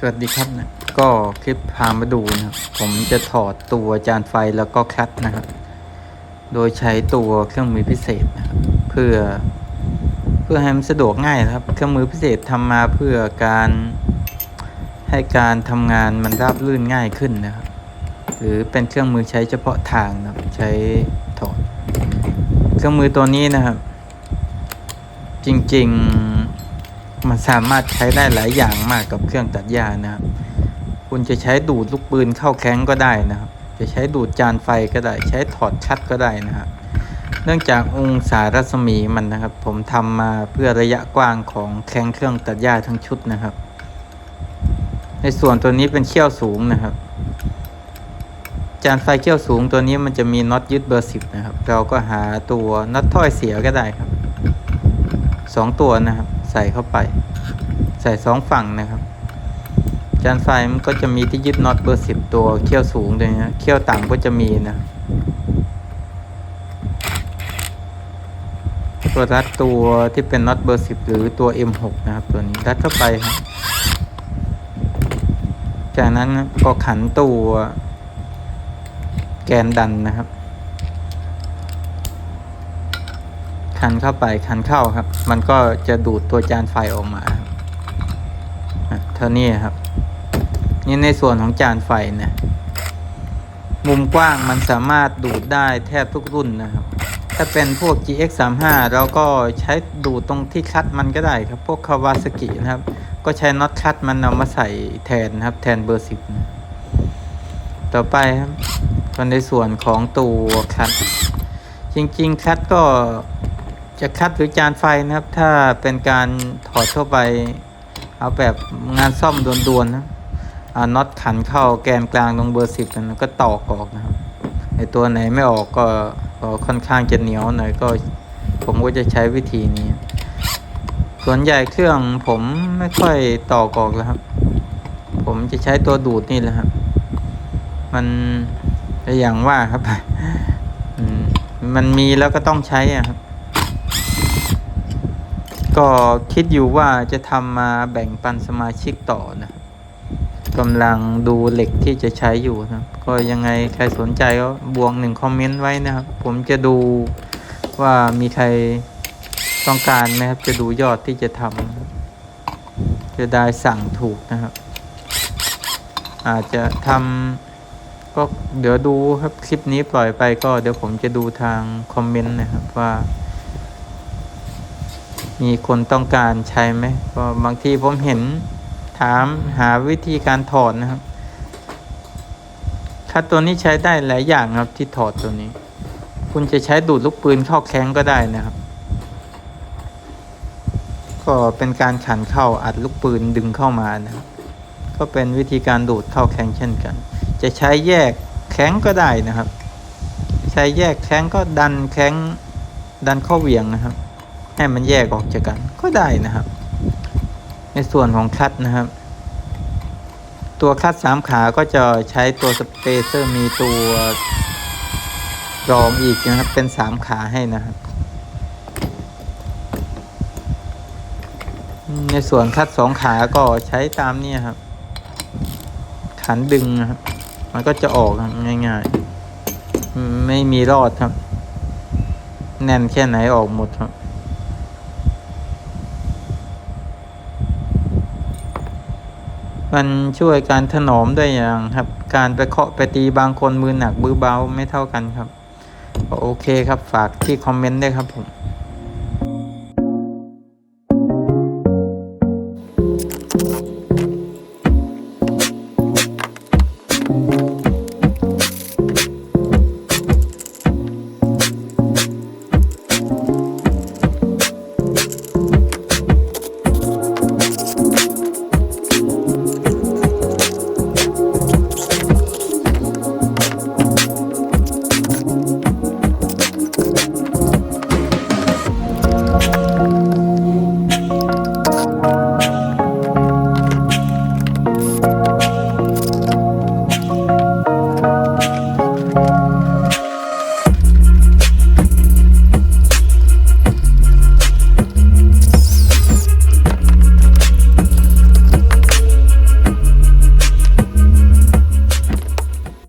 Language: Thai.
สวัสดีครับนะก็คลิปพามาดูนะครับ ผมจะถอดตัวจานไฟแล้วก็คลัตนะครับ โดยใช้ตัวเครื่องมือพิเศษนะครับเพื่อ เพื่อให้มันสะดวกง่ายนะครับ เครื่องมือพิเศษทำมาเพื่อการให้การทำงานมันราบรื่นง่ายขึ้นนะครับ หรือเป็นเครื่องมือใช้เฉพาะทางนะครับ ใช้ถอด เครื่องมือตัวนี้นะครับ จริง ๆ มันสามารถใช้ได้หลายอย่างมากกับเครื่องตัดหญ้านะครับ คุณจะใช้ดูดลูกปืนเข้าแข้งก็ได้นะครับ จะใช้ดูดจานไฟก็ได้ ใช้ถอดคัดก็ได้นะครับ เนื่องจากองศารัศมีมันนะครับ ผมทำมาเพื่อระยะกว้างของแข้งเครื่องตัดหญ้าทั้งชุดนะครับ ในส่วนตัวนี้เป็นเขี้ยวสูงนะครับ จานไฟเขี้ยวสูงตัวนี้มันจะมีน็อตยึดเบอร์สิบนะครับ เราก็หาตัวน็อตถ้อยเสียก็ได้ครับสองตัวนะครับ ส่เข้าไป ใส่สองฝั่งนะครับ จานไฟมันก็จะมีที่ยึดน็อตเบอร์สิบตัวเขี้ยวสูงด้วยนะเขี้ยวต่ำก็จะมีนะตัวรัดตัวที่เป็นน็อตเบอร์สิบหรือตัว M6 นะครับ ตัวนี้รัดเข้าไปครับจากนั้นก็ขันตัวแกนดันนะครับ คันเข้าไปคันเข้าครับ มันก็จะดูดตัวจานไฟออกมาเท่านี้ครับ นี่ในส่วนของจานไฟนะมุมกว้างมันสามารถดูดได้แทบทุกรุ่นนะครับ ถ้าเป็นพวก GX 3 5เราก็ใช้ดูดตรงที่คัดมันก็ได้ครับ พวกคาวาสกินะครับ ก็ใช้น็อตคัดมันเอามาใส่แทนครับ แทนเบอร์สิบนะต่อไปครับในส่วนของตัวคัดจริงๆคัดก็ จะคัดหรือจานไฟนะครับ ถ้าเป็นการถอดเข้าไป เอาแบบงานซ่อมด่วนๆนะเอาน็อตขันเข้าแกนกลางตรงเบอร์สิบนะก็ตอกออกนะครับไอตัวไหนไม่ออกก็ก็ค่อนข้างจะเหนียวหน่อยก็ ผมก็จะใช้วิธีนี้ ส่วนใหญ่เครื่องผมไม่ค่อยตอกออกแล้วครับ ผมจะใช้ตัวดูดนี่แหละครับ มันอย่างว่าครับมมันมีแล้วก็ต้องใช้อะครับ ก็คิดอยู่ว่าจะทำมาแบ่งปันสมาชิกต่อนะกำลังดูเหล็กที่จะใช้อยู่นะก็ยังไงใครสนใจก็บวกหนึ่งคอมเมนต์ไว้นะครับ ผมจะดูว่ามีใครต้องการไหมครับ จะดูยอดที่จะทำจะได้สั่งถูกนะครับ อาจจะทำก็เดี๋ยวดูครับคลิปนี้ปล่อยไปก็เดี๋ยวผมจะดูทางคอมเมนต์นะครับว่า มีคนต้องการใช้ไหมก็บางทีผมเห็นถามหาวิธีการถอดนะครับคัดตัวนี้ใช้ได้หลายอย่างครับที่ถอดตัวนี้ คุณจะใช้ดูดลูกปืนเข้าแข้งก็ได้นะครับ ก็เป็นการขันเข้าอัดลูกปืนดึงเข้ามานะครับ ก็เป็นวิธีการดูดเข้าแข้งเช่นกัน จะใช้แยกแข้งก็ได้นะครับ ใช้แยกแข้งก็ดันแข้งดันเข้าเหวียงนะครับ ให้มันแยกออกจากกันก็ได้นะครับ ในส่วนของคัดนะครับ ตัวคัดสามขาก็จะใช้ตัวสเปเซอร์มีตัวรองอีกนะครับ เป็นสามขาให้นะครับ ในส่วนคัดสองขาก็ใช้ตามนี้ครับ ขันดึงนะครับ มันก็จะออกง่ายๆ ไม่มีรอดครับ แน่นแค่ไหนออกหมดครับ มันช่วยการถนอมได้อย่างครับ การไปเคาะไปตีบางคนมือหนักมือเบาไม่เท่ากันครับ โอเคครับฝากที่คอมเมนต์ได้วยครับผม